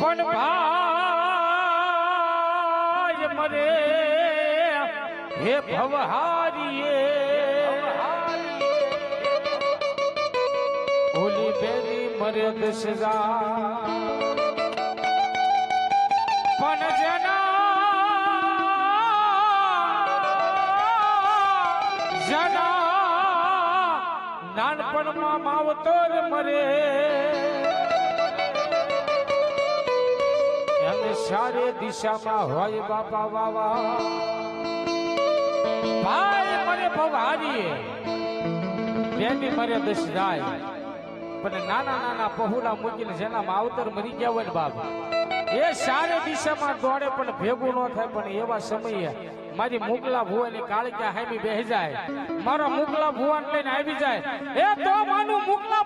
પણ ભાઈ મરે. હે ભવહારીએ. ઓલી બેરી મરે દશરા. પણ જના જના નાનપણમાં માવતર મરે. સારે દિશામાં હોય બાપા, વાવા. ભાઈ, મને ભવાનીએ બેની મરે દસ જાય. પણ નાના નાના પહોળા મૂકીને જેના માવતર મરી ગયા હોય ને બાપા, એ સારે દિશામાં દોડે પણ ભેગું ન થાય, પણ એવા સમયે મારી મુકલા ભુવાની કાળક્યા હામી બેહી જાય. મારા મુકલા ભુવાન લઈને આવી જાય. એ તો માનું ભુવા ને મુકલો